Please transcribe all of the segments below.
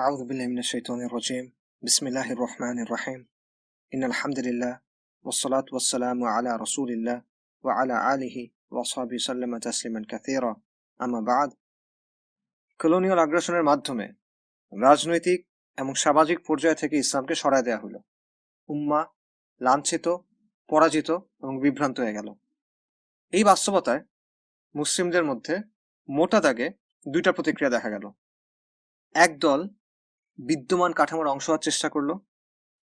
أعوذ بالله من الشيطان الرجيم بسم الله الرحمن الرحيم إن الحمد لله والصلاة والسلام على رسول الله وعلى آله وصحبه سلم تسليما كثيرا أما بعد colonial আগ্রাসনের মাধ্যমে রাজনৈতিক এবং সামাজিক পর্যায় থেকে ইসলামকে সরায় দেওয়া হলো উম্মা লাঞ্ছিত পরাজিত এবং বিভ্রান্ত হয়ে গেল এই বাস্তবতায় মুসলিমদের মধ্যে মোটা দাগে দুইটা প্রতিক্রিয়া দেখা গেল এক দল বিদ্যমান কাঠামোর অংশ হওয়ার চেষ্টা করল।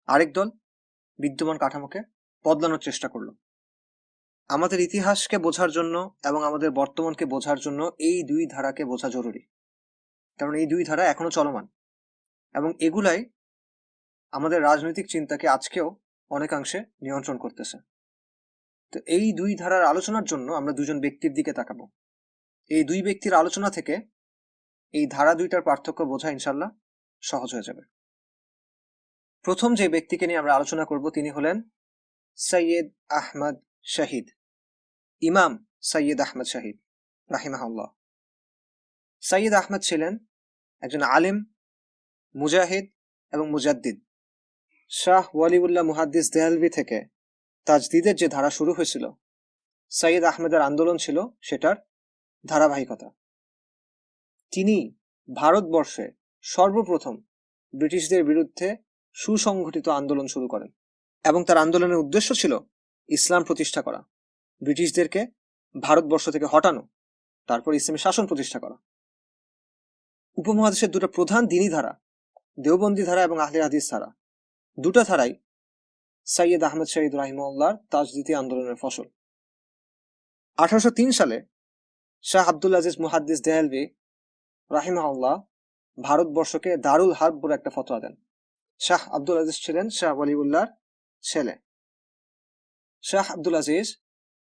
আরেক দল বিদ্যমান কাঠামোকে বদলানোর চেষ্টা করল। আমাদের ইতিহাসকে বোঝার জন্য এবং আমাদের বর্তমানকে বোঝার জন্য এই দুই ধারাকে বোঝা জরুরি। কারণ এই দুই ধারা এখনও চলমান। এবং এগুলাই আমাদের রাজনৈতিক চিন্তাকে আজকেও অনেকাংশে নিয়ন্ত্রণ করতেছে। তো এই দুই ধারার আলোচনার জন্য আমরা দুজন ব্যক্তির দিকে তাকাবো। এই দুই ব্যক্তির আলোচনা থেকে এই ধারা দুইটার পার্থক্য বোঝা ইনশাল্লাহ সহজ হয়ে যাবে। প্রথম যে ব্যক্তিকে নিয়ে আমরা আলোচনা করব তিনি হলেন সৈয়দ আহমদ শাহিদ, ইমাম সৈয়দ আহমদ শাহিদ, রাহিমাহুল্লাহ। সৈয়দ আহমদ ছিলেন একজন আলিম, মুজাহিদ এবং মুজাদ্দিদ। শাহ ওয়ালিউল্লাহ মুহাদ্দিস দেহালভি থেকে তাজদিদের যে ধারা শুরু হয়েছিল সৈয়দ আহমেদের আন্দোলন ছিল সেটার ধারাবাহিকতা। তিনি ভারতবর্ষে সর্বপ্রথম ব্রিটিশদের বিরুদ্ধে সুসংগঠিত আন্দোলন শুরু করেন এবং তার আন্দোলনের উদ্দেশ্য ছিল ইসলাম প্রতিষ্ঠা করা। ব্রিটিশদেরকে ভারতবর্ষ থেকে হটানো, তারপর ইসলামী শাসন প্রতিষ্ঠা করা। উপমহাদেশের দুটো প্রধান দিনী ধারা, দেওবন্দি ধারা এবং আহলে হাদিস ধারা, দুটা ধারাই সৈয়দ আহমেদ শহীদ রাহিমউল্লাহর তাজদিতি আন্দোলনের ফসল। আঠারোশো তিন সালে শাহ আব্দুল আজিজ মুহাদ্দিস দেহালভি রাহিমাহুল্লাহ ভারতবর্ষকে দারুল হার্ব বলে একটা ফতোয়া দেন। শাহ আব্দুল আজিজ ছিলেন শাহ ওয়ালিউল্লাহর ছেলে। শাহ আব্দুল আজিজ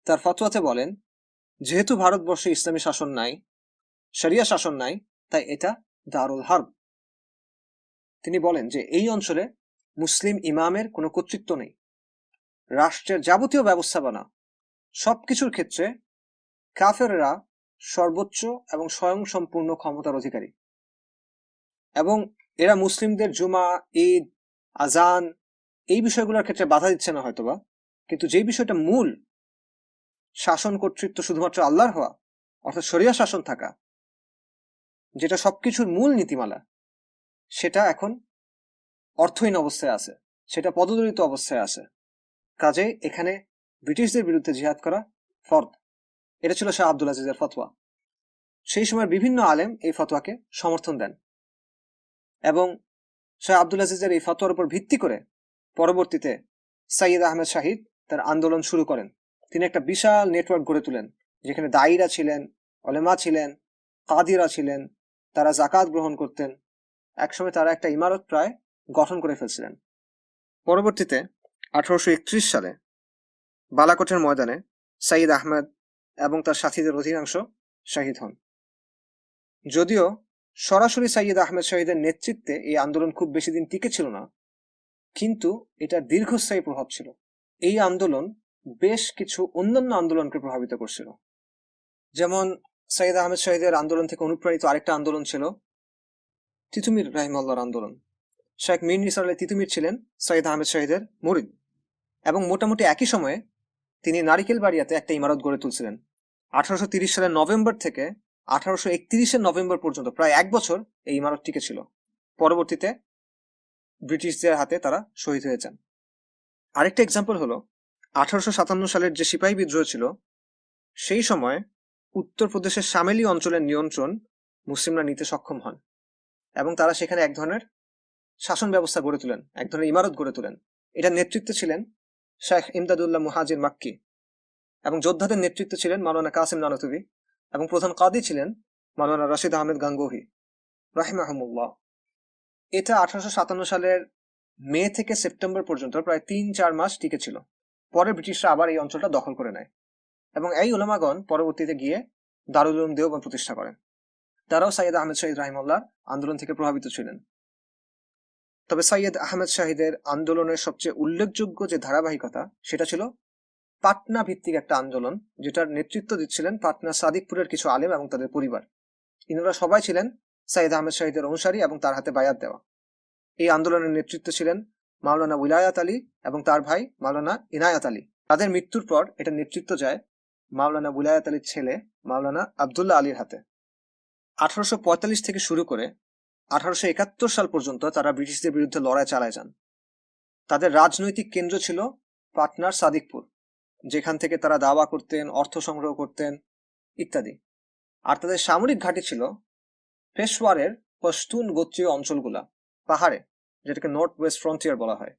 তার ফতোয়াতে বলেন, যেহেতু ভারতবর্ষে ইসলামী শাসন নাই, শরিয়া শাসন নাই, তাই এটা দারুল হার্ব। তিনি বলেন যে, এই অঞ্চলে মুসলিম ইমামের কোনো কর্তৃত্ব নেই। রাষ্ট্রের যাবতীয় ব্যবস্থাপনা, সবকিছুর ক্ষেত্রে কাফেররা সর্বোচ্চ এবং স্বয়ংসম্পূর্ণ ক্ষমতার অধিকারী। এবং এরা মুসলিমদের জুমা, ঈদ আজান এই বিষয়গুলোর ক্ষেত্রে বাধা দিচ্ছে না হয়তোবা। কিন্তু যে বিষয়টা মূল শাসন কর্তৃত্ব শুধুমাত্র আল্লাহর হওয়া, অর্থাৎ শরিয়া শাসন থাকা, যেটা সবকিছুর মূল নীতিমালা, সেটা এখন অর্থহীন অবস্থায় আছে, সেটা পদদলিত অবস্থায় আছে। কাজে এখানে ব্রিটিশদের বিরুদ্ধে জিহাদ করা ফর্দ। এটা ছিল শাহ আব্দুল আজিজের ফতোয়া। সেই সময় বিভিন্ন আলেম এই ফতোয়াকে সমর্থন দেন। এবং শাহ আব্দুল আজিজের এই ফতোয়ার উপর ভিত্তি করে পরবর্তীতে সাইয়দ আহমেদ শাহিদ তার আন্দোলন শুরু করেন। তিনি একটা বিশাল নেটওয়ার্ক গড়ে তুলেন, যেখানে দায়ীরা ছিলেন অলেমা ছিলেন, কাদিরা ছিলেন, তারা জাকাত গ্রহণ করতেন। একসময় তারা একটা ইমারত প্রায় গঠন করে ফেলছিলেন। পরবর্তীতে আঠারোশো একত্রিশ সালে বালাকোটের ময়দানে সাইদ আহমেদ এবং তার সাথীদের অধিকাংশ শহীদ হন। যদিও সরাসরি সাইয়দ আহমেদ শহীদের নেতৃত্বে এই আন্দোলন খুব বেশি দিন টিকে ছিল না। কিন্তু এটা দীর্ঘস্থায়ী প্রভাব ছিল। এই আন্দোলন বেশ কিছু অন্যান্য আন্দোলনকে প্রভাবিত করছিল। যেমন সাইদ আহমেদ শহীদের আন্দোলন থেকে অনুপ্রাণিত আরেকটা আন্দোলন ছিল তিতুমির রাহিমাল্লার আন্দোলন। শেখ মির নিসার আলী তিতুমির ছিলেন সৈয়দ আহমেদ শহীদের মুরিদ এবং মোটামুটি একই সময়ে তিনি নারিকেল বাড়িয়াতে একটা ইমারত গড়ে তুলছিলেন। আঠারোশো সালের নভেম্বর থেকে আঠারোশো একত্রিশের নভেম্বর পর্যন্ত, প্রায় এক বছর এই ইমারত টিকে ছিল। পরবর্তীতে ব্রিটিশদের হাতে তারা শহীদ হয়ে যান। আরেকটা এক্সাম্পল হলো, আঠারোশো সাতান্ন সালের যে সিপাহী বিদ্রোহ ছিল, সেই সময় উত্তরপ্রদেশের সামেলি অঞ্চলের নিয়ন্ত্রণ মুসলিমরা নিতে সক্ষম হন এবং তারা সেখানে এক ধরনের শাসন ব্যবস্থা গড়ে তোলেন, এক ধরনের ইমারত গড়ে তোলেন। এটার নেতৃত্বে ছিলেন শেখ ইমদাদুল্লাহ মুহাজির মাক্কি এবং যোদ্ধাদের নেতৃত্বে ছিলেন মাওলানা কাসিম নানতুবি। এবং প্রধান কাদি ছিলেন মাওলানা রশিদ আহমেদ গাঙ্গোহি, রাহিমাহমুল্লাহ। এটা আঠারোশো সাতান্ন সালের মে থেকে সেপ্টেম্বর পর্যন্ত প্রায় তিন চার মাস টিকে ছিল। পরে ব্রিটিশরা আবার এই অঞ্চলটা দখল করে নেয় এবং এই উলামাগণ পরবর্তীতে গিয়ে দারুল উলুম দেওবন্দ প্রতিষ্ঠা করেন। তারাও সাইয়দ আহমেদ শহীদ রাহিমুল্লাহ আন্দোলন থেকে প্রভাবিত ছিলেন। তবে সৈয়দ আহমেদ শাহিদের আন্দোলনের সবচেয়ে উল্লেখযোগ্য যে ধারাবাহিকতা সেটা ছিল পাটনা ভিত্তিক একটা আন্দোলন, যেটার নেতৃত্ব দিচ্ছিলেন পাটনা সাদিকপুরের কিছু আলেম এবং তাদের পরিবার। ইনারা সবাই ছিলেন সাইদ আহমেদ শাহিদের অনুসারী এবং তার হাতে বায়াত দেওয়া। এই আন্দোলনের নেতৃত্ব ছিলেন মাওলানা উলায়াত আলী এবং তার ভাই মাওলানা ইনায়াত আলী। তাদের মৃত্যুর পর এটা নেতৃত্ব যায় মাওলানা উলায়াত আলীর ছেলে মাওলানা আবদুল্লাহ আলীর হাতে। আঠারোশো পঁয়তাল্লিশ থেকে শুরু করে আঠারোশো একাত্তর সাল পর্যন্ত তারা ব্রিটিশদের বিরুদ্ধে লড়াই চালায় যান। তাদের রাজনৈতিক কেন্দ্র ছিল পাটনার সাদিকপুর। যেখান থেকে তারা দাওয়া করতেন, অর্থ সংগ্রহ করতেন, ইত্যাদি। আর তাদের সামরিক ঘাঁটি ছিল পেশওয়ারের পশতুন গোত্রীয় অঞ্চলগুলা, পাহাড়ে, যেটাকে নর্থ ওয়েস্ট ফ্রন্টিয়ার বলা হয়।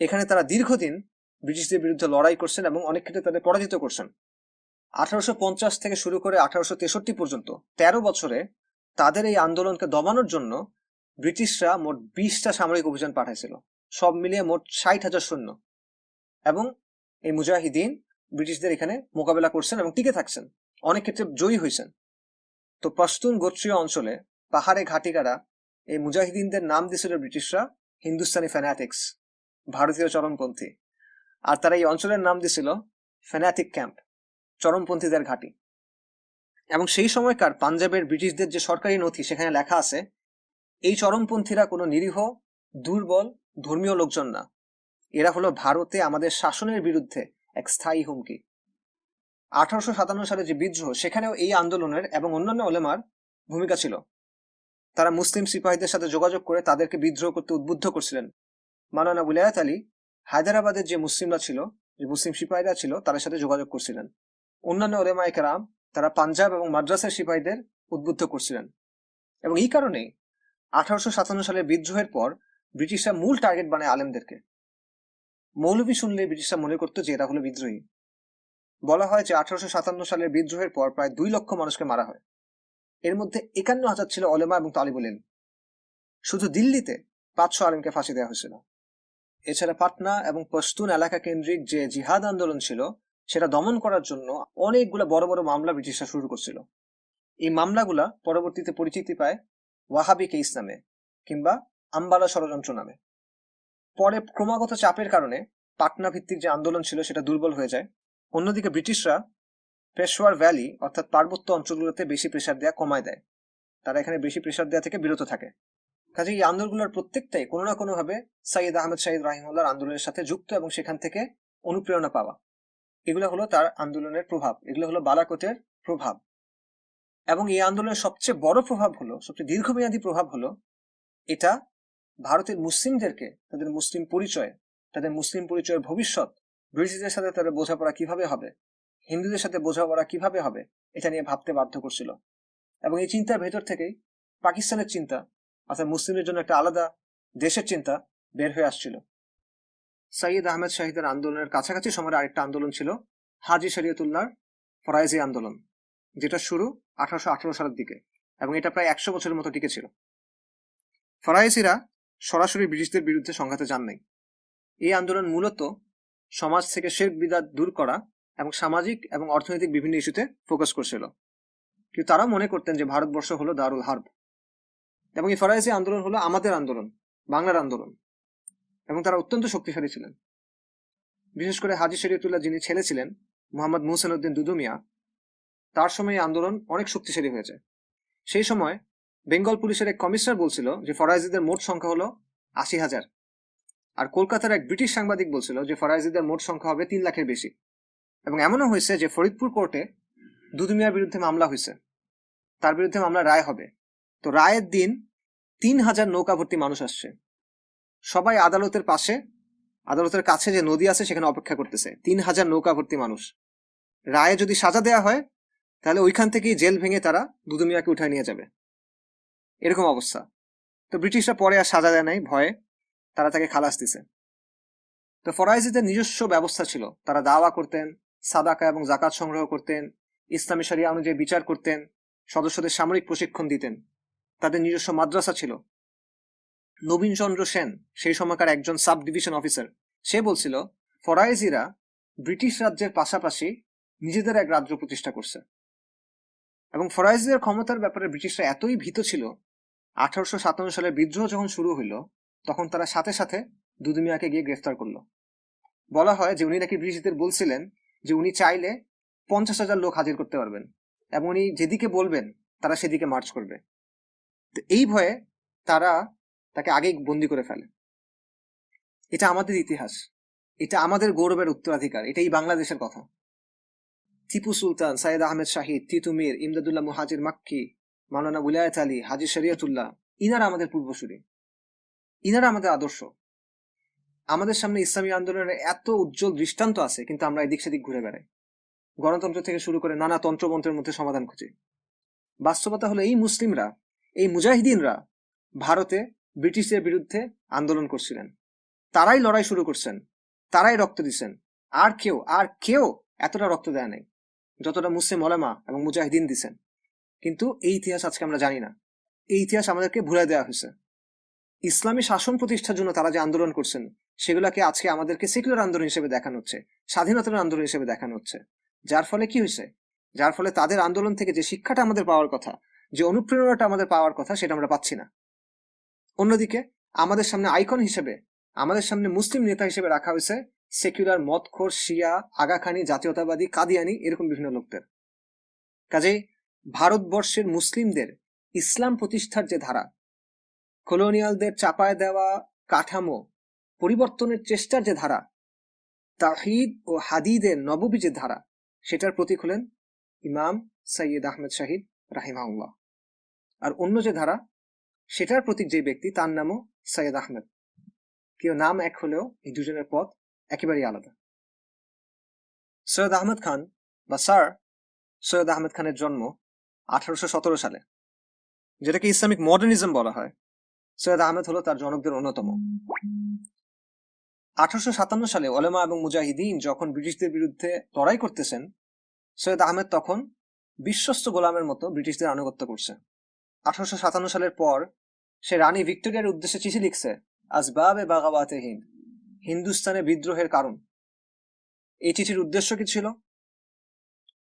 এখানে তারা দীর্ঘদিন ব্রিটিশদের বিরুদ্ধে লড়াই করছেন এবং অনেক ক্ষেত্রে তাদের পরাজিত করছেন। আঠারোশো পঞ্চাশ থেকে শুরু করে আঠারোশো তেষট্টি পর্যন্ত তেরো বছরে তাদের এই আন্দোলনকে দমানোর জন্য ব্রিটিশরা মোট বিশটা সামরিক অভিযান পাঠাইছিল। সব মিলিয়ে মোট ষাট হাজার সৈন্য। এবং এই মুজাহিদিন ব্রিটিশদের এখানে মোকাবেলা করছেন এবং টিকে থাকছেন। অনেক ক্ষেত্রে জয়ী হয়েছেন। তো পশতুন গোত্রীয় অঞ্চলে পাহাড়ে ঘাটিকারা এই মুজাহিদিনদের নাম দিয়েছিল ব্রিটিশরা হিন্দুস্তানি ফ্যানাটিক্স ভারতীয় চরমপন্থী। আর তারা এই অঞ্চলের নাম দিয়েছিল ফ্যানাটিক ক্যাম্প চরমপন্থীদের ঘাঁটি। এবং সেই সময়কার পাঞ্জাবের ব্রিটিশদের যে সরকারি নথি সেখানে লেখা আছে, এই চরমপন্থীরা কোনো নিরীহ, দুর্বল, ধর্মীয় লোকজন না। এরা হলো ভারতে আমাদের শাসনের বিরুদ্ধে এক স্থায়ী হুমকি। আঠারোশো সাতান্ন সালে যে বিদ্রোহ, সেখানেও এই আন্দোলনের এবং অন্যান্য ওলেমার ভূমিকা ছিল। তারা মুসলিম সিপাহীদের সাথে যোগাযোগ করে তাদেরকে বিদ্রোহ করতে উদ্বুদ্ধ করছিলেন। মানানা উলায়াত আলী হায়দ্রাবাদের যে মুসলিমরা ছিল, যে মুসলিম সিপাহীরা ছিল, তাদের সাথে যোগাযোগ করছিলেন। অন্যান্য ওলেমায় কেরাম তারা পাঞ্জাব এবং মাদ্রাসার সিপাহীদের উদ্বুদ্ধ করছিলেন। এবং এই কারণেই আঠারোশো সাতান্ন সালের বিদ্রোহের পর ব্রিটিশরা মূল টার্গেট বানায় আলেমদেরকে। মৌলবী শুনলে ব্রিটিশরা মনে করতো যে এরা হলো বিদ্রোহী। বলা হয় যে আঠারোশো সাতান্ন সালের বিদ্রোহের পর প্রায় দুই লক্ষ মানুষকে মারা হয়। এর মধ্যে একান্ন হাজার ছিল অলেমা এবং তালিবুল শুধু দিল্লিতে পাঁচশো আলেমকে ফাঁসি দেওয়া হয়েছিল। এছাড়া পাটনা এবং পশতুন এলাকা কেন্দ্রিক যে জিহাদ আন্দোলন ছিল, সেটা দমন করার জন্য অনেকগুলো বড় বড় মামলা ব্রিটিশরা শুরু করছিল। এই মামলাগুলা পরবর্তীতে পরিচিতি পায় ওয়াহাবি কেস নামে কিংবা আম্বালা ষড়যন্ত্র নামে। পরে ক্রমাগত চাপের কারণে পাটনা ভিত্তিক যে আন্দোলন ছিল সেটা দুর্বল হয়ে যায়। অন্যদিকে ব্রিটিশরা পেশোয়ার ভ্যালি, অর্থাৎ পার্বত্য অঞ্চলগুলোতে বেশি প্রেশার দেওয়া কমায় দেয়। তারা এখানে বেশি প্রেশার দেওয়া থেকে বিরত থাকে। কাজে এই আন্দোলনগুলোর প্রত্যেকটাই কোনো না কোনো ভাবে সাইয়েদ আহমেদ সাইদ রাহিমুল্লাহর আন্দোলনের সাথে যুক্ত এবং সেখান থেকে অনুপ্রেরণা পাওয়া। এগুলো হলো তার আন্দোলনের প্রভাব। এগুলো হলো বালাকোটের প্রভাব। এবং এই আন্দোলনের সবচেয়ে বড় প্রভাব হলো, সবচেয়ে দীর্ঘমেয়াদী প্রভাব হলো, এটা ভারতের মুসলিমদেরকে তাদের মুসলিম পরিচয়, তাদের মুসলিম পরিচয়ের ভবিষ্যৎ, ব্রিটিশদের সাথে তাদের বোঝাপড়া কীভাবে হবে, হিন্দুদের সাথে বোঝাপড়া কীভাবে হবে, এটা নিয়ে ভাবতে বাধ্য করছিল। এবং এই চিন্তার ভেতর থেকেই পাকিস্তানের চিন্তা, অর্থাৎ মুসলিমদের জন্য একটা আলাদা দেশের চিন্তা বের হয়ে আসছিল। সৈয়দ আহমেদ শাহিদের আন্দোলনের কাছাকাছি সময়ের আরেকটা আন্দোলন ছিল হাজি শরিয়তুল্লাহর ফরাইজি আন্দোলন, যেটা শুরু আঠারোশো আঠারো সালের দিকে, এবং এটা প্রায় একশো বছরের মতো টিকে ছিল। ফরাইজিরা সরাসরি ব্রিটিশদের বিরুদ্ধে সংঘাতে যান নাই। এই আন্দোলন মূলত সমাজ থেকে শেখ বিদাত দূর করা এবং সামাজিক এবং অর্থনৈতিক বিভিন্ন ইস্যুতে ফোকাস করছিল। কিন্তু তারা মনে করতেন যে ভারতবর্ষ হলো দারুল হার্ব। এবং এই ফরাইজি আন্দোলন হলো আমাদের আন্দোলন, বাংলার আন্দোলন। এবং তারা অত্যন্ত শক্তিশালী ছিলেন। বিশেষ করে হাজি শরীয়তুল্লাহ যিনি ছেলে ছিলেন, মোহাম্মদ মুহসেন উদ্দিন দুদুমিয়া, তার সময় এই আন্দোলন অনেক শক্তিশালী হয়েছে। সেই সময় বেঙ্গল পুলিশের এক কমিশনার বলছিল যে ফরাইজিদের মোট সংখ্যা হলো আশি হাজার। আর কলকাতার এক ব্রিটিশ সাংবাদিক বলছিল যে ফরাইজিদের মোট সংখ্যা হবে তিন লাখের বেশি। এবং এমনও হয়েছে যে ফরিদপুর কোর্টে দুদুমিয়ার বিরুদ্ধে মামলা হয়েছে। তার বিরুদ্ধে মামলা রায় হবে। তো রায়ের দিন তিন হাজার নৌকা ভর্তি মানুষ আসছে। সবাই আদালতের পাশে, আদালতের কাছে যে নদী আছে সেখানে অপেক্ষা করতেছে। তিন হাজার নৌকা ভর্তি মানুষ। রায়ে যদি সাজা দেয়া হয়, তাহলে ওইখান থেকেই জেল ভেঙে তারা দুদুমিয়াকে উঠায় নিয়ে যাবে। এরকম অবস্থা। তো ব্রিটিশরা পরে আর সাজা দেয় নাই, ভয়ে তারা তাকে খালাস দিছে। তো ফরাইজিদের নিজস্ব ব্যবস্থা ছিল। তারা দাওয়া করতেন, সাদাকা এবং জাকাত সংগ্রহ করতেন, ইসলামী সারিয়া অনুযায়ী বিচার করতেন, সদস্যদের সামরিক প্রশিক্ষণ দিতেন। তাদের নিজস্ব মাদ্রাসা ছিল। নবীন চন্দ্র সেন, সেই সময়কার একজন সাব ডিভিশন অফিসার, সে বলছিল, ফরাইজিরা ব্রিটিশ রাজ্যের পাশাপাশি নিজেদের এক রাজ্য প্রতিষ্ঠা করছে। এবং ফরাইজিদের ক্ষমতার ব্যাপারে ব্রিটিশরা এতই ভীত ছিল আঠারোশো সাতান্ন সালের বিদ্রোহ যখন শুরু হইল, তখন তারা সাথে সাথে দুদুমিয়াকে গিয়ে গ্রেফতার করল। বলা হয় যে উনি নাকি ব্রিটিশদের বলছিলেন যে উনি চাইলে পঞ্চাশ হাজার লোক হাজির করতে পারবেন এবং উনি যেদিকে বলবেন, তারা সেদিকে মার্চ করবে। তো এই ভয়ে তারা তাকে আগেই বন্দি করে ফেলে। এটা আমাদের ইতিহাস। এটা আমাদের গৌরবের উত্তরাধিকার। এটাই বাংলাদেশের কথা। টিপু সুলতান সাইদ আহমেদ শাহিদ তিতুমির, ইমদাদুল্লাহ মুহাজির মাক্কি মাওলানা উলায়ত আলী, হাজি শরিয়তুল্লাহ, ইনারা আমাদের পূর্বসূরি। ইনারা আমাদের আদর্শ। আমাদের সামনে ইসলামী আন্দোলনের এত উজ্জ্বল দৃষ্টান্ত আছে, কিন্তু আমরা এদিক সেদিক ঘুরে বেড়াই। গণতন্ত্র থেকে শুরু করে নানা তন্ত্রমন্ত্রের মধ্যে সমাধান খুঁজি। বাস্তবতা হলো এই মুসলিমরা, এই মুজাহিদিনরা ভারতে ব্রিটিশদের বিরুদ্ধে আন্দোলন করছিলেন। তারাই লড়াই শুরু করছেন, তারাই রক্ত দিচ্ছেন আর কেউ আর কেউ এতটা রক্ত দেয় নাই, যতটা মুসলিম ওলামা এবং মুজাহিদিন দিছেন। কিন্তু এই ইতিহাস আজকে আমরা জানি না। এই ইতিহাস আমাদেরকে ভুলে দেওয়া হয়েছে। ইসলামী শাসন প্রতিষ্ঠার জন্য তারা যে আন্দোলন করছেন, সেগুলোকে আজকে আমাদেরকে সেকুলার আন্দোলন হিসেবে দেখানো হচ্ছে, স্বাধীনতার আন্দোলন হিসেবে দেখানো হচ্ছে। যার ফলে কি হয়েছে? যার ফলে তাদের আন্দোলন থেকে যে শিক্ষাটা আমাদের পাওয়ার কথা, যে অনুপ্রেরণাটা আমাদের পাওয়ার কথা, সেটা আমরা পাচ্ছি না। অন্যদিকে, আমাদের সামনে আইকন হিসেবে, আমাদের সামনে মুসলিম নেতা হিসেবে রাখা হয়েছে সেকুলার মদখোর, শিয়া, আগাখানি, জাতীয়তাবাদী, কাদিয়ানি, এরকম বিভিন্ন লোকদের। কাজেই ভারতবর্ষের মুসলিমদের ইসলাম প্রতিষ্ঠার যে ধারা, কলোনিয়ালদের চাপায় দেওয়া কাঠামো পরিবর্তনের চেষ্টার যে ধারা তাহিদ ও হাদিদের নববী যে ধারা, সেটার প্রতীক হলেন ইমাম সৈয়দ আহমেদ শাহিদ রাহিমাউল্লাহ আর অন্য যে ধারা, সেটার প্রতীক যে ব্যক্তি, তার নামও সৈয়দ আহমেদ। কেউ নাম এক হলেও এই দুজনের পথ একেবারেই আলাদা। সৈয়দ আহমদ খান বা স্যার, সৈয়দ আহমেদ খানের জন্ম আঠারোশো সতেরো সালে, যেটাকে ইসলামিক মডার্নিজম বলা হয়। সৈয়দ আহমেদ হলো তার জনকদের অন্যতম। আঠারোশো সাতান্ন সালে ওলেমা এবং মুজাহিদিন যখন ব্রিটিশদের বিরুদ্ধে লড়াই করতেছেন, সৈয়দ আহমেদ তখন বিশ্বস্ত গোলামের মতো ব্রিটিশদের আনুগত্য করছে। আঠারোশো সাতান্ন সালের পর সে রানী ভিক্টোরিয়ার উদ্দেশ্যে চিঠি লিখছে, আসবাবে বাগাবাতে হিন্দ, হিন্দুস্তানে বিদ্রোহের কারণ। এই চিঠির উদ্দেশ্য কি ছিল?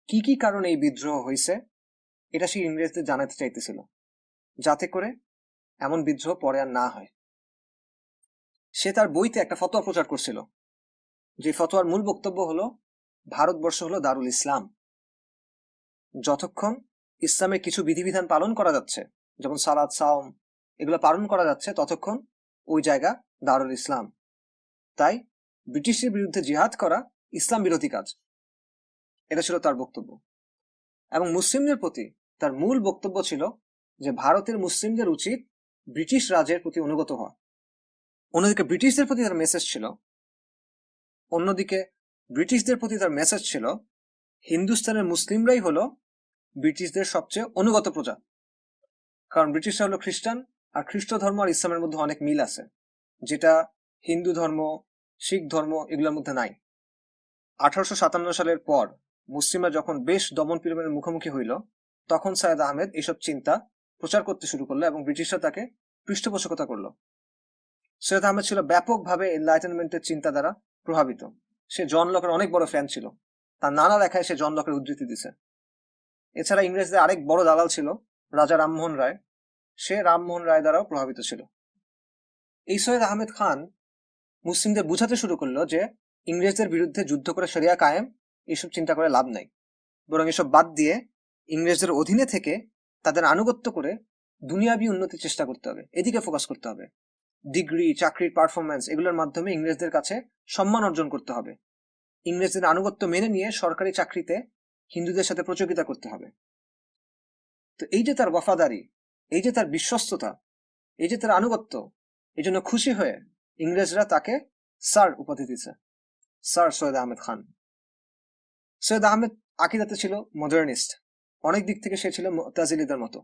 কি কি কারণে এই বিদ্রোহ হয়েছে এটা সে ইংরেজদের জানাতে চাইতেছিল, যাতে করে এমন বিদ্রোহ পরে আর না হয়। সে তার বইতে একটা ফতোয়া প্রচার করছিল, যে ফতোয়ার মূল বক্তব্য হলো, ভারতবর্ষ হলো দারুল ইসলাম। যতক্ষণ ইসলামের কিছু বিধিবিধান পালন করা যাচ্ছে, যেমন সালাদ, সাওম, এগুলো পালন করা যাচ্ছে, ততক্ষণ ওই জায়গা দারুল ইসলাম। তাই ব্রিটিশের বিরুদ্ধে জিহাদ করা ইসলাম বিরোধী কাজ। এটা ছিল তার বক্তব্য। এবং মুসলিমদের প্রতি তার মূল বক্তব্য ছিল যে ভারতের মুসলিমদের উচিত ব্রিটিশ রাজের প্রতি অনুগত হওয়া। অন্যদিকে ব্রিটিশদের প্রতি তার মেসেজ ছিল, অন্যদিকে ব্রিটিশদের প্রতি তার মেসেজ ছিল, হিন্দুস্তানের মুসলিমরাই হলো ব্রিটিশদের সবচেয়ে অনুগত প্রজা। কারণ ব্রিটিশরা হলো খ্রিস্টান আর খ্রিস্ট ধর্ম আর ইসলামের মধ্যে অনেক মিল আছে, যেটা হিন্দু ধর্ম শিখ ধর্ম এগুলোর মধ্যে নাই। আঠারোশো সাতান্ন সালের পর মুসলিমরা যখন বেশ দমন পীড়নের মুখোমুখি হইল, তখন সায়েদ আহমেদ এসব চিন্তা প্রচার করতে শুরু করল এবং ব্রিটিশরা তাকে পৃষ্ঠপোষকতা করল। সৈয়দ আহমেদ ছিল ব্যাপকভাবে এনলাইটেনমেন্টের চিন্তা দ্বারা প্রভাবিত। সে জন লকের অনেক বড় ফ্যান ছিল। তার নানা লেখায় সে জন লকের উদ্ধৃতি দিছে। এছাড়া ইংরেজদের আরেক বড় দালাল ছিল রাজা রামমোহন রায়। সে রামমোহন রায় দ্বারাও প্রভাবিত ছিল। এই সৈয়দ আহমেদ খান মুসলিমদের বুঝাতে শুরু করল যে ইংরেজদের বিরুদ্ধে যুদ্ধ করে সরিয়া কায়েম এসব চিন্তা করে লাভ নাই। বরং এসব বাদ দিয়ে ইংরেজদের অধীনে থেকে তাদের আনুগত্য করে দুনিয়াবি উন্নতির চেষ্টা করতে হবে, এদিকে ফোকাস করতে হবে। ডিগ্রি চাকরির পারফরমেন্স এগুলোর মাধ্যমে ইংরেজদের কাছে সম্মান অর্জন করতে হবে। ইংরেজদের আনুগত্য মেনে নিয়ে সরকারি চাকরিতে হিন্দুদের সাথে প্রচোকিতা করতে হবে। তো এই যে তার ওয়াফাদারি, এই যে তার বিশ্বস্ততা, এই যে তার আনুগত্য, এই জন্য খুশি হয়ে ইংরেজরা তাকে স্যার উপাধি দিচ্ছে স্যার সৈয়দ আহমেদ খান। সৈয়দ আহমেদ আকিদাতে ছিল মডার্নিস্ট অনেক দিক থেকে সে ছিল তাজিলিদের মতো।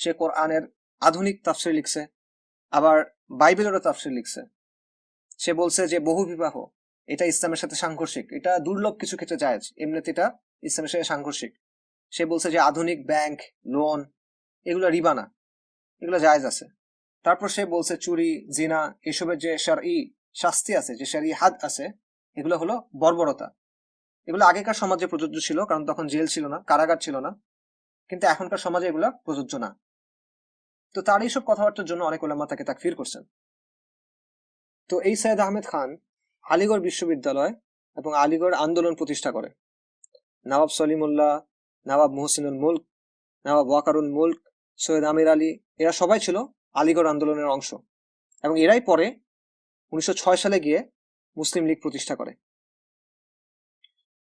সে কোরআনের আধুনিক তাফসির লিখছে, আবার বাইবেলেরও তাফসির লিখছে। সে বলছে যে বহু বিবাহ, এটা ইসলামের সাথে সাংঘর্ষিক, এটা দুর্লভ কিছু ক্ষেত্রে জায়েজ, এমনিতে এটা ইসলামের সাথে সাংঘর্ষিক। সে বলছে যে আধুনিক ব্যাংক, লোন, এগুলো রিবানা, এগুলো জায়েজ আছে। তারপর সে বলছে চুরি, জিনা, এসবের যে সার ই শাস্তি আছে, যে ই হাত আছে, এগুলো হলো বর্বরতা। এগুলো আগেকার সমাজে প্রযোজ্য ছিল, কারণ তখন জেল ছিল না, কারাগার ছিল না। কিন্তু এখনকার সমাজে এগুলো প্রযোজ্য না। তো তার এইসব কথাবার্তার জন্য অনেক ওলামা তাকে তাকফির করছেন। তো এই সৈয়দ আহমেদ খান আলিগড় বিশ্ববিদ্যালয় এবং আলিগড় আন্দোলন প্রতিষ্ঠা করে। নবাব সলিমুল্লাহ নবাব মোহসিনুল মুল্ক নবাব ওয়াকারুল মুল্ক, সৈয়দ আমির আলী, এরা সবাই ছিল আলিগড় আন্দোলনের অংশ। এবং এরাই পরে উনিশশো ছয় সালে গিয়ে মুসলিম লীগ প্রতিষ্ঠা করে।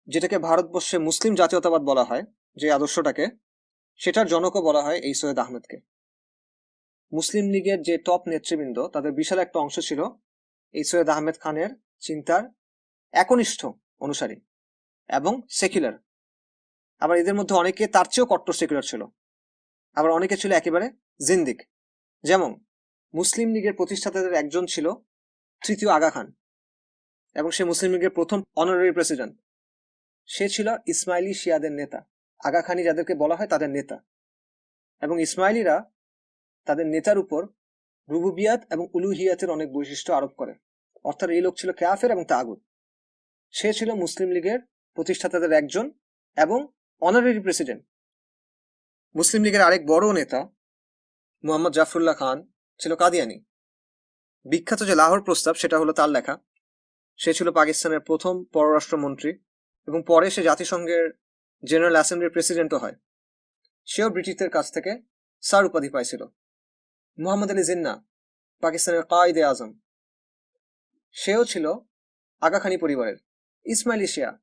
যেটাকে ভারতবর্ষে মুসলিম জাতীয়তাবাদ বলা হয়, যে আদর্শটাকে, সেটার জনকও বলা হয় এই সৈয়দ আহমেদকে। মুসলিম লীগের যে টপ নেতৃবৃন্দ, তাদের বিশাল একটা অংশ ছিল এই সৈয়দ আহমেদ খানের চিন্তার একনিষ্ঠ অনুসারী এবং সেকুলার। আবার এদের মধ্যে অনেকে তার চেয়েও কট্টর সেকুলার ছিল। আবার অনেকে ছিল একেবারে জিন্দিক। যেমন, মুসলিম লীগের প্রতিষ্ঠাতাদের একজন ছিল তৃতীয় আগা খান এবং সে মুসলিম লীগের প্রথম অনারারি প্রেসিডেন্ট সে ছিল ইসমাইলি শিয়াদের নেতা। আগা খানি যাদেরকে বলা হয় তাদের নেতা। এবং ইসমাইলিরা তাদের নেতার উপর রুবুবিয়াত এবং উলুহিয়াতের অনেক বৈশিষ্ট্য আরোপ করে। অর্থাৎ এই লোক ছিল কাফের এবং তাগুত। সে ছিল মুসলিম লীগের প্রতিষ্ঠাতাদের একজন এবং অনারারি প্রেসিডেন্ট মুসলিম লীগের আরেক বড় নেতা মোহাম্মদ জাফরুল্লাহ খান ছিল কাদিয়ানি। বিখ্যাত যে লাহোর প্রস্তাব, সেটা হলো তার লেখা। সে ছিল পাকিস্তানের প্রথম পররাষ্ট্রমন্ত্রী। এবং পরে সে জাতিসংঘের জেনারেল অ্যাসেম্বলির প্রেসিডেন্টও হয়। সেও ব্রিটিশদের কাছ থেকে স্যার উপাধি পাইছিল। মোহাম্মদ আলী জিন্না, পাকিস্তানের কায়দে আজম। সেও ছিল আগাখানি পরিবারের, ইসমাইলি শিয়া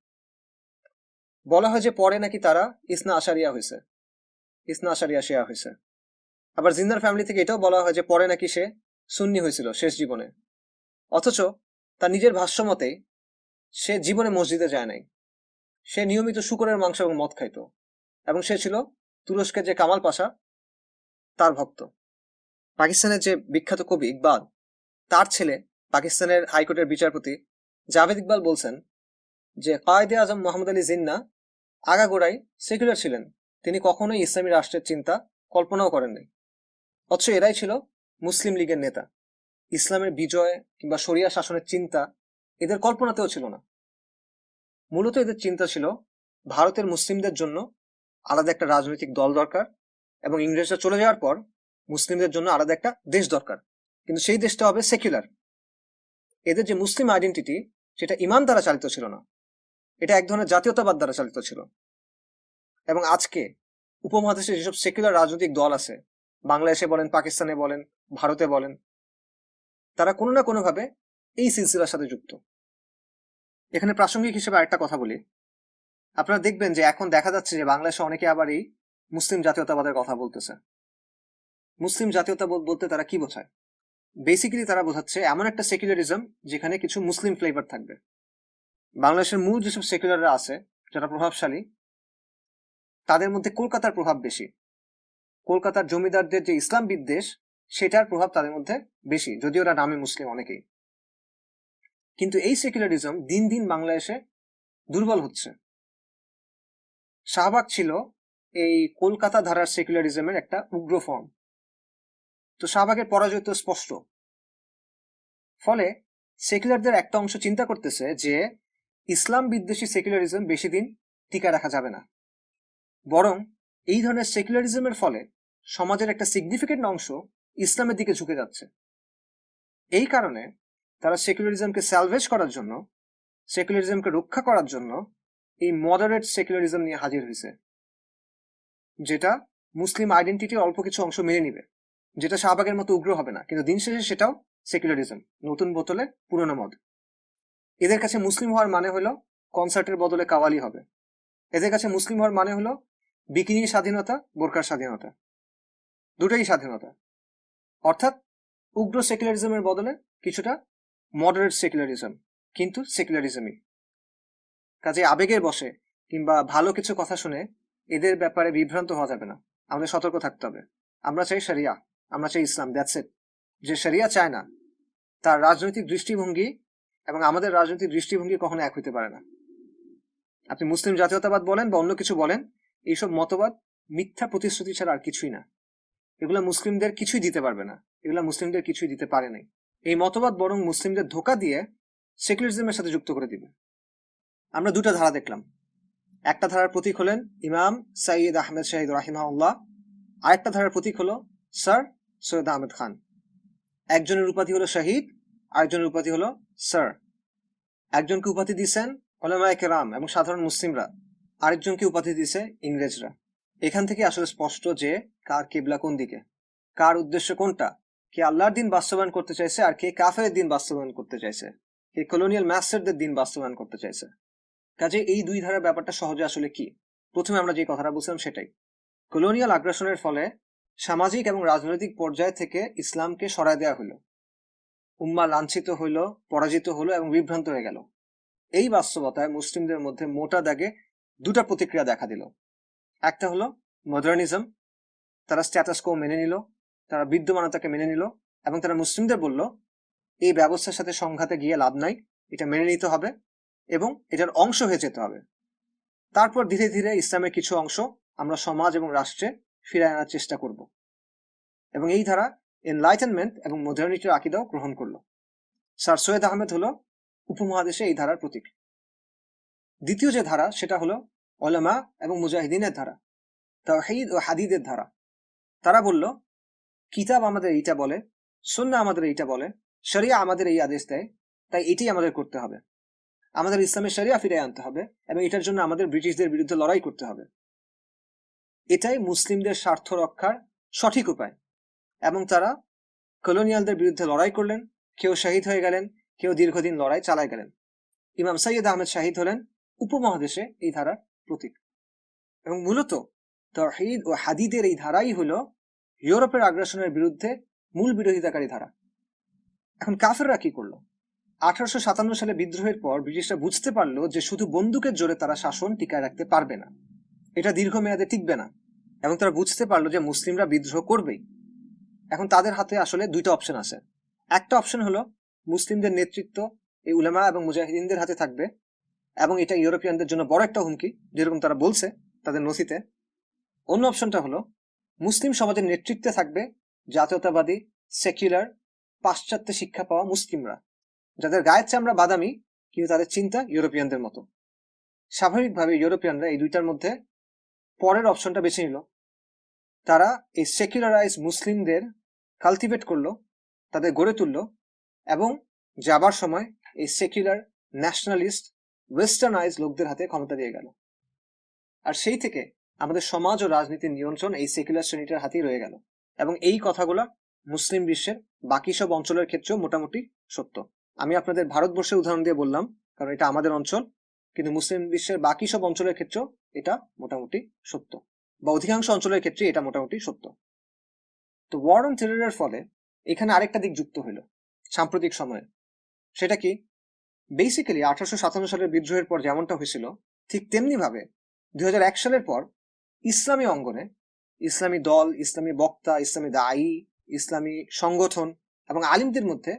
বলা হয় যে পরে নাকি তারা ইসনা আশারিয়া হয়েছে ইসনা আশারিয়া শিয়া হয়েছে আবার জিন্দার ফ্যামিলি থেকে এটাও বলা হয় যে পরে নাকি সে সুন্নি হয়েছিল শেষ জীবনে। অথচ তার নিজের ভাষ্য মতেই সে জীবনে মসজিদে যায় নাই। সে নিয়মিত শুকরের মাংস এবং মদ খাইত এবং সে ছিল তুরস্কের যে কামাল পাশা, তার ভক্ত। পাকিস্তানের যে বিখ্যাত কবি ইকবাল, তার ছেলে পাকিস্তানের হাইকোর্টের বিচারপতি জাভেদ ইকবাল বলছেন যে, কায়দে আজম মোহাম্মদ আলী জিন্না আগাগোড়াই সেকুলার ছিলেন। তিনি কখনোই ইসলামী রাষ্ট্রের চিন্তা কল্পনাও করেননি অথচ এরাই ছিল মুসলিম লীগের নেতা। ইসলামের বিজয় কিংবা শরিয়া শাসনের চিন্তা এদের কল্পনাতেও ছিল না। মূলত এদের চিন্তা ছিল ভারতের মুসলিমদের জন্য আলাদা একটা রাজনৈতিক দল দরকার এবং ইংরেজরা চলে যাওয়ার পর মুসলিমদের জন্য আলাদা একটা দেশ দরকার। কিন্তু সেই দেশটা হবে সেকুলার এদের যে মুসলিম আইডেন্টিটি সেটা ইমান দ্বারা চালিত ছিল না। এটা এক ধরনের জাতীয়তাবাদ দ্বারা চালিত ছিল। এবং আজকে উপমহাদেশে যেসব সেকুলার রাজনৈতিক দল আছে, বাংলাদেশে বলেন, পাকিস্তানে বলেন, ভারতে বলেন, তারা কোনো না কোনোভাবে এই সিলসিলার সাথে যুক্ত। এখানে প্রাসঙ্গিক হিসেবে আরেকটা কথা বলি। আপনারা দেখবেন যে এখন দেখা যাচ্ছে যে বাংলাদেশে অনেকে আবার এই মুসলিম জাতীয়তাবাদের কথা বলতেছে। মুসলিম জাতীয়তাবাদ বলতে তারা কি বোঝায়? বেসিক্যালি তারা বোঝাচ্ছে এমন একটা সেকুলারিজম যেখানে কিছু মুসলিম ফ্লেভার থাকবে। বাংলাদেশের মূল যেসব সেকুলাররা আছে, যারা প্রভাবশালী, তাদের মধ্যে কলকাতার প্রভাব বেশি। কলকাতার জমিদারদের যে ইসলাম বিদ্বেষ, সেটার প্রভাব তাদের মধ্যে বেশি, যদিও ওরা নামে মুসলিম অনেকেই। কিন্তু এই সেকুলারিজম দিন দিন বাংলাদেশে দুর্বল হচ্ছে। শাহবাগ ছিল এই কলকাতা ধারার সেকুলারিজমের একটা উগ্র ফর্ম তো শাহবাগের পরাজয় তো স্পষ্ট। ফলে সেকুলারদের একটা অংশ চিন্তা করতেছে যে ইসলাম বিদ্বেষী সেকুলারিজম বেশি দিন টিকা রাখা যাবে না। বরং এই ধরনের সেকুলারিজমের ফলে সমাজের একটা সিগনিফিকেন্ট অংশ ইসলামের দিকে ঝুঁকে যাচ্ছে। এই কারণে তারা সেকুলারিজমকে স্যালভেজ করার জন্য সেকুলারিজমকে রক্ষা করার জন্য এই মডারেট সেকুলারিজম নিয়ে হাজির হয়েছে, যেটা মুসলিম আইডেন্টিটির অল্প কিছু অংশ মেনে নিবে, যেটা শাহবাগের মতো উগ্র হবে না, কিন্তু দিন শেষে সেটাও সেকুলারিজম নতুন বোতলে পুরনো মদ। এদের কাছে মুসলিম হওয়ার মানে হলো কনসার্টের বদলে কাওয়ালি হবে। এদের কাছে মুসলিম হওয়ার মানে হলো বিকিনির স্বাধীনতা, বোরকার স্বাধীনতা। দুটাই স্বাধীনতা। অর্থাৎ উগ্র সেকুলারিজমের বদলে কিছুটা মডারেট সেকুলারিজম কিন্তু সেকুলারিজমই কাজে আবেগের বসে কিংবা ভালো কিছু কথা শুনে এদের ব্যাপারে বিভ্রান্ত হওয়া যাবে না। আমাদের সতর্ক থাকতে হবে। আমরা চাই শরিয়া, আমরা চাই ইসলাম দ্যাটস ইট যে শরিয়া চায় না, তার রাজনৈতিক দৃষ্টিভঙ্গি এবং আমাদের রাজনৈতিক দৃষ্টিভঙ্গি কখনো এক হইতে পারে না। আপনি মুসলিম জাতীয়তাবাদ বলেন বা অন্য কিছু বলেন, এইসব মতবাদ, মিথ্যা প্রতিশ্রুতি ছাড়া আর কিছুই না। এগুলা মুসলিমদের কিছুই দিতে পারবে না। এগুলা মুসলিমদের কিছুই দিতে পারে নাই। এই মতবাদ বরং মুসলিমদের ধোকা দিয়ে সেকুলারিজমের সাথে যুক্ত করে দিবে। আমরা দুটা ধারা দেখলাম। একটা ধারার প্রতীক হলেন ইমাম সাইয়দ আহমেদ শাহিদ রাহিমাউল্লাহ আরেকটা ধারার প্রতীক হলো স্যার সৈয়দ আহমেদ খান। একজনের উপাধি হলো শহীদ, আরেকজনের উপাধি হলো স্যার। একজনকে উপাধি দিয়েছেন ওলামায় কেরাম এবং সাধারণ মুসলিমরা, আরেকজনকে উপাধি দিয়েছে ইংরেজরা। এখান থেকে আসলে স্পষ্ট যে কার কেবলা কোন দিকে, কার উদ্দেশ্য কোনটা কে আল্লাহর দিন বাস্তবায়ন করতে চাইছে আর কে কাফের দিন বাস্তবায়ন করতে চাইছে? কে কলোনিয়াল মাস্টারদের দিন বাস্তবায়ন করতে চাইছে? কাজে এই দুই ধারার ব্যাপারটা সহজে আসলে কি? প্রথমে আমরা যে কথাটা বলছিলাম সেটাই। কলোনিয়াল আগ্রাসনের ফলে সামাজিক এবং রাজনৈতিক পর্যায় থেকে ইসলামকে সরায় দেওয়া হলো। উম্মা লাঞ্ছিত হইল, পরাজিত হলো এবং বিভ্রান্ত হয়ে গেল। এই বাস্তবতায় মুসলিমদের মধ্যে মোটা দাগে দুটা প্রতিক্রিয়া দেখা দিল। একটা হলো মডার্নিজম তারা স্ট্যাটাস কো মেনে নিল তারা বিদ্যমানতাকে মেনে নিল এবং তারা মুসলিমদের বলল, এই ব্যবস্থার সাথে সংঘাতে গিয়ে লাভ নাই, এটা মেনে নিতে হবে এবং এটার অংশ হয়ে যেতে হবে। তারপর ধীরে ধীরে ইসলামের কিছু অংশ আমরা সমাজ এবং রাষ্ট্রে ফিরায় আনার চেষ্টা করব এবং এই ধারা এনলাইটেনমেন্ট এবং মডার্নিটির আকিদাও গ্রহণ করল। স্যার সৈয়দ আহমেদ হলো উপমহাদেশে এই ধারার প্রতীক। দ্বিতীয় যে ধারা সেটা হলো ওলামা এবং মুজাহিদিনের ধারা, তাওহীদ ও হাদিদের ধারা। তারা বলল কিতাব আমাদের এইটা বলে সুন্না আমাদের এইটা বলে, শরিয়া আমাদের এই আদেশ দেয়, তাই এটাই আমাদের করতে হবে। আমাদের ইসলামের শরিয়া ফিরে আনতে হবে এবং এটার জন্য আমাদের ব্রিটিশদের বিরুদ্ধে লড়াই করতে হবে। এটাই মুসলিমদের স্বার্থ রক্ষার সঠিক উপায়। এবং তারা কলোনিয়ালদের বিরুদ্ধে লড়াই করলেন, কেউ শহীদ হয়ে গেলেন, কেউ দীর্ঘদিন লড়াই চালায় গেলেন। ইমাম সৈয়দ আহমেদ শাহিদ হলেন উপমহাদেশে এই ধারার প্রতীক। এবং মূলত তহিদ ও হাদিদের এই ধারাই হলো ইউরোপের আগ্রাসনের বিরুদ্ধে মূল বিরোধিতাকারী ধারা। এখন কাফেররা কি করল? আঠারোশো সাতান্ন সালে বিদ্রোহের পর ব্রিটিশরা বুঝতে পারল যে শুধু বন্দুকের জোরে তারা শাসন টিকায় রাখতে পারবে না। এটা দীর্ঘমেয়াদে টিকবে না এবং তারা বুঝতে পারল যে মুসলিমরা বিদ্রোহ করবেই। এখন তাদের হাতে আসলে দুইটা অপশন আছে। একটা অপশন হলো, মুসলিমদের নেতৃত্ব এই উলেমা এবং মুজাহিদিনদের হাতে থাকবে এবং এটা ইউরোপিয়ানদের জন্য বড় একটা হুমকি, যেরকম তারা বলছে তাদের নথিতে। অন্য অপশনটা হলো মুসলিম সমাজের নেতৃত্বে থাকবে জাতীয়তাবাদী সেকুলার পাশ্চাত্য শিক্ষা পাওয়া মুসলিমরা। যাদের গায়ের চামড়া বাদামি, কিন্তু তাদের চিন্তা ইউরোপিয়ানদের মতো। স্বাভাবিকভাবে ইউরোপিয়ানরা এই দুইটার মধ্যে পরের অপশনটা বেছে নিল। তারা এই সেকুলারাইজ মুসলিমদের কালটিভেট করল, তাদের গড়ে তুললো এবং যাবার সময় এই সেকুলার ন্যাশনালিস্ট ওয়েস্টার্নাইজ লোকদের হাতে ক্ষমতা দিয়ে গেল। আর সেই থেকে আমাদের সমাজ ও রাজনীতির নিয়ন্ত্রণ এই সেকুলার শ্রেণীটার হাতেই রয়ে গেল। এবং এই কথাগুলো মুসলিম বিশ্বের বাকি সব অঞ্চলের ক্ষেত্রেও মোটামুটি সত্য। আমি আপনাদের ভারতবর্ষের উদাহরণ দিয়ে বললাম, কারণ এটা আমাদের অঞ্চল, কিন্তু মুসলিম বিশ্বের বাকি সব অঞ্চলের ক্ষেত্রেও এটা মোটামুটি সত্য। বা অধিকাংশ অঞ্চলের ক্ষেত্রে এটা মোটামুটি সত্য। তো ওয়ার অন টেররের ফলে এখানে আরেকটা দিক যুক্ত হইল, সাম্প্রতিক সময়ে। সেটা কি? বেসিক্যালি আঠারোশো সাতান্ন সালের বিদ্রোহের পর যেমনটা হয়েছিল, ঠিক তেমনি ভাবে দুই হাজার এক সালের পর ইসলামী অঙ্গনে ইসলামী দল, ইসলামী বক্তা, ইসলামী দায়ী, ইসলামী সংগঠন এবং আলিমদের মধ্যে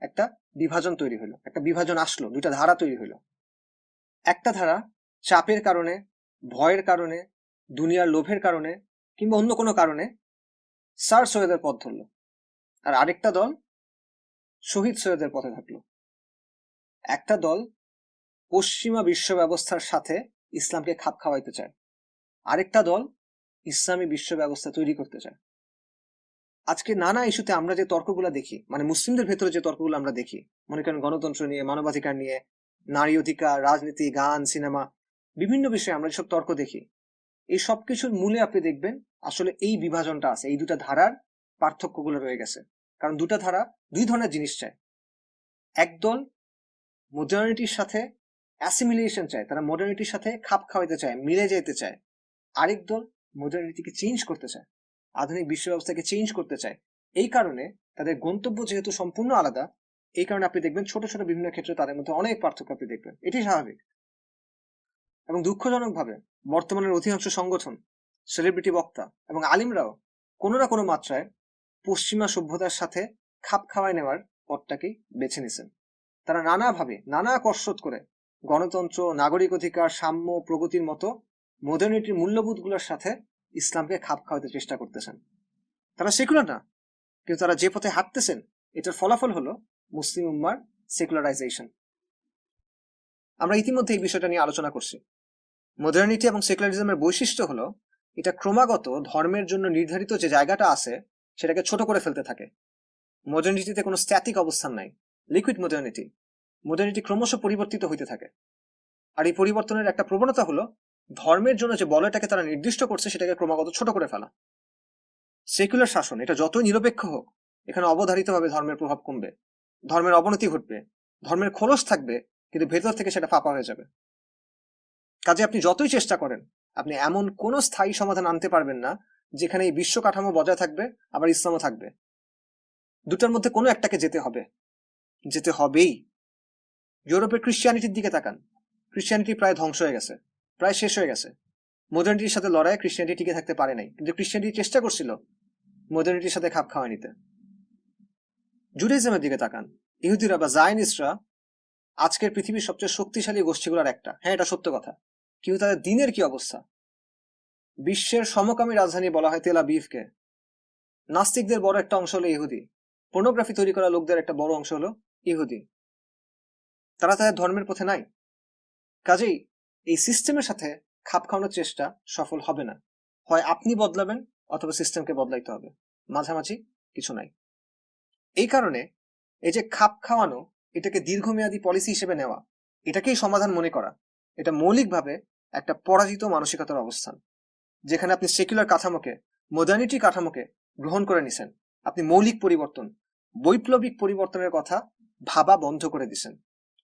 একটা বিভাজন তৈরি হলো একটা বিভাজন আসলো, দুইটা ধারা তৈরি হলো একটা ধারা চাপের কারণে, ভয়ের কারণে, দুনিয়ার লোভের কারণে কিংবা অন্য কোনো কারণে স্যার সৈয়দের পথ ধরলো আর আরেকটা দল শহীদ সৈয়দের পথে থাকল। একটা দল পশ্চিমা বিশ্ব ব্যবস্থার সাথে ইসলামকে খাপ খাওয়াইতে চায়। আরেকটা দল ইসলামী বিশ্ব ব্যবস্থা তৈরি করতে চায়। আজকে নানা ইস্যুতে আমরা যে তর্কগুলো দেখি মানে মুসলিমদের ভেতরে যে তর্কগুলো আমরা দেখি, মনে করেন গণতন্ত্র নিয়ে, মানবাধিকার নিয়ে, নারী অধিকার, রাজনীতি, গান, সিনেমা, বিভিন্ন বিষয়ে আমরা যেসব তর্ক দেখি, এই সব কিছুর মূলে আপনি দেখবেন আসলে এই বিভাজনটা আছে, এই দুটা ধারার পার্থক্যগুলো রয়ে গেছে। কারণ দুটা ধারা দুই ধরনের জিনিস চায়। একদল মডার্নিটির সাথে অ্যাসিমিলিয়েশন চায়, তারা মডার্নিটির সাথে খাপ খাওয়াইতে চায়, মিলে যেতে চায়। আরেক দল মডার্নিটিকে চেঞ্জ করতে চায়, আধুনিক বিশ্ব ব্যবস্থাকে চেঞ্জ করতে চায়, এই কারণে তাদের গন্তব্য যেহেতু সম্পূর্ণ আলাদা, এই কারণে আপনি দেখবেন ছোট ছোট বিভিন্ন ক্ষেত্রে তাদের মধ্যে অনেক পার্থক্য আপনি দেখবেন। এটি স্বাভাবিক। এবং দুঃখজনকভাবে বর্তমানের অধিকাংশ সংগঠন সেলিব্রিটি বক্তা এবং আলিমরাও কোনো না কোনো মাত্রায় পশ্চিমা সভ্যতার সাথে খাপ খাওয়াই নেওয়ার পথটাকেই বেছে নিছেন তারা নানাভাবে, নানা কসরত করে গণতন্ত্র, নাগরিক অধিকার, সাম্য, প্রগতির মতো মডার্নিটির মূল্যবোধগুলোর সাথে ইসলামকে খাপ খাওয়াতে চেষ্টা করতেছেন। তারা সেকুলার না, কিন্তু তারা যে পথে হাঁটতেছেন, এটার ফলাফল হলো মুসলিম উম্মার সেকুলারাইজেশন। আমরা ইতিমধ্যে এই বিষয়টা নিয়ে আলোচনা করছি। মডার্নিটি এবং সেকুলারিজমের বৈশিষ্ট্য হলো, এটা ক্রমাগত ধর্মের জন্য নির্ধারিত যে জায়গাটা আছে, সেটাকে ছোট করে ফেলতে থাকে। মডার্নিটিতে কোনো স্ট্যাটিক অবস্থান নাই লিকুইড মডার্নিটি মডার্নিটি ক্রমশ পরিবর্তিত হইতে থাকে। আর এই পরিবর্তনের একটা প্রবণতা হলো ধর্মের জন্য যে বলয়টাকে তারা নির্দিষ্ট করছে, সেটাকে ক্রমাগত ছোট করে ফেলা। সেকুলার শাসন, এটা যতই নিরপেক্ষ হোক, এখানে অবধারিতভাবে ধর্মের প্রভাব কমবে। ধর্মের অবনতি ঘটবে, ধর্মের খোলস থাকবে, কিন্তু ভেতর থেকে সেটা ফাঁপা হয়ে যাবে। কাজে আপনি যতই চেষ্টা করেন, আপনি এমন কোন স্থায়ী সমাধান আনতে পারবেন না, যেখানে এই বিশ্ব কাঠামো বজায় থাকবে, আবার ইসলামও থাকবে। দুটার মধ্যে কোনো একটাকে যেতে হবে। যেতে হবেই। ইউরোপের ক্রিশ্চিয়ানিটির দিকে তাকান। ক্রিশ্চিয়ানিটি প্রায় ধ্বংস হয়ে গেছে। প্রায় শেষ হয়ে গেছে। মডার্নিটির সাথে লড়াইয়ে ক্রিশ্চিয়ানিটি টিকে থাকতে পারে নাই। কিন্তু ক্রিশ্চিয়ানিটি চেষ্টা করছিল মডার্নিটির সাথে খাপ খাওয়া নিতে। জুডিজমের দিকে তাকান। ইহুদিরা বা জায়নিস্টরা আজকের পৃথিবীর সবচেয়ে শক্তিশালী গোষ্ঠীগুলোর একটা। হ্যাঁ এটা সত্য কথা। কিন্তু তাদের দিনের কি অবস্থা? বিশ্বের সমকামী রাজধানী বলা হয় তেলা বিফকে নাস্তিকদের বড় একটা অংশ হলো ইহুদি। পর্নোগ্রাফি তৈরি করা লোকদের একটা বড় অংশ হলো ইহুদি। তারা তাদের ধর্মের পথে নাই। কাজেই এই সিস্টেমের সাথে খাপ খাওয়ানোর চেষ্টা সফল হবে না। হয় আপনি বদলাবেন অথবা সিস্টেমকে বদলাইতে হবে। মাঝামাঝি কিছু নাই। এই কারণে এই যে খাপ খাওয়ানো, এটাকে দীর্ঘমেয়াদী পলিসি হিসেবে নেওয়া, এটাকেই সমাধান মনে করা, এটা মৌলিকভাবে একটা পরাজিত মানসিকতার অবস্থান। যেখানে আপনি সেকুলার কাঠামোকে মডার্নিটি কাঠামোকে গ্রহণ করে নিছেন। আপনি মৌলিক পরিবর্তন, বৈপ্লবিক পরিবর্তনের কথা ভাবা বন্ধ করে দিছেন।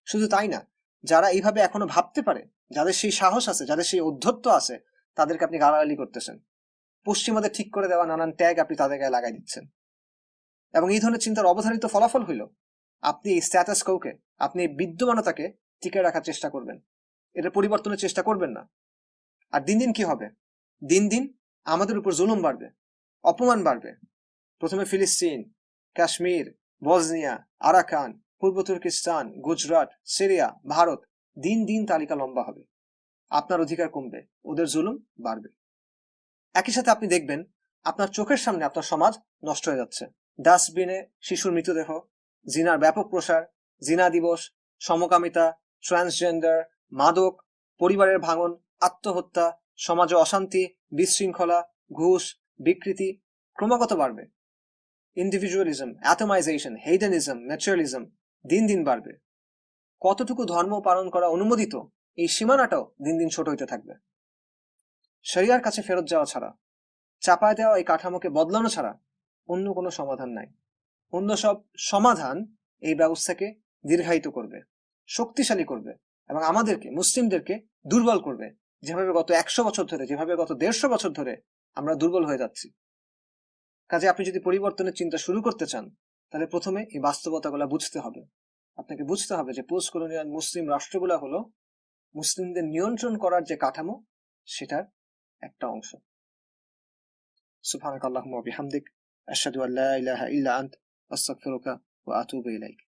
শুধু তাই না যারা এইভাবে এখনও ভাবতে পারে, যাদের সেই সাহস আছে, যাদের সেই অধ্যত্ব আছে, তাদেরকে আপনি গালাগালি করতেছেন। পশ্চিমাদের ঠিক করে দেওয়া নানান ট্যাগ আপনি তাদের গায়ে লাগাই দিচ্ছেন। এবং এই ধরনের চিন্তার অবধারিত ফলাফল হইল, আপনি এই স্ট্যাটাস কৌকে আপনি এই বিদ্যমানতাকে টিকে রাখার চেষ্টা করবেন। এটা পরিবর্তনের চেষ্টা করবেন না। আর দিন দিন কি হবে? দিন দিন আমাদের উপর জুলুম বাড়বে, অপমান বাড়বে। প্রথমে ফিলিস্তিন, কাশ্মীর বজনিয়া আরাকান পূর্ব তুর্কিস্তান, গুজরাট, সিরিয়া, ভারত দিন দিন তালিকা লম্বা হবে। আপনার অধিকার কমবে, ওদের জুলুম বাড়বে। একই সাথে আপনি দেখবেন, আপনার চোখের সামনে আপনার সমাজ নষ্ট হয়ে যাচ্ছে। ডাস্টবিনে শিশুর মৃতদেহ, জিনার ব্যাপক প্রসার, জিনা দিবস, সমকামিতা, ট্রান্সজেন্ডার, মাদক, পরিবারের ভাঙন, আত্মহত্যা, সমাজে অশান্তি, বিশৃঙ্খলা, ঘুষ, বিকৃতি ক্রমাগত বাড়বে। ইন্ডিভিজুয়ালিজম অ্যাটমাইজেশন হেডেনিজম ন্যাচারালিজম দিন দিন বাড়বে। কতটুকু ধর্ম পালন করা অনুমোদিত, এই সীমানাটাও দিন দিন ছোট হইতে থাকবে। শরিয়ার কাছে ফেরত যাওয়া ছাড়া, চাপায় দেওয়া এই কাঠামোকে বদলানো ছাড়া অন্য কোনো সমাধান নাই। অন্য সব সমাধান এই ব্যবস্থাকে দীর্ঘায়িত করবে, শক্তিশালী করবে এবং আমাদেরকে, মুসলিমদেরকে দুর্বল করবে। যেভাবে গত একশো বছর ধরে, যেভাবে গত দেড়শো বছর ধরে আমরা দুর্বল হয়ে যাচ্ছি। কাজে আপনি যদি পরিবর্তনের চিন্তা শুরু করতে চান তাহলে প্রথমে এই বাস্তবতাগুলো বুঝতে হবে। আপনাকে বুঝতে হবে যে পোস্ট কলোনিয়াল মুসলিম রাষ্ট্রগুলো হলো মুসলিমদের নিয়ন্ত্রণ করার যে কাঠামো, সেটার একটা অংশ। সুফানক আল্লাহ ওয়া আল্লাহ ইলাহা ইল্লা আন্ত, আস্তাগফিরুকা ওয়া আতুবু ইলাইক।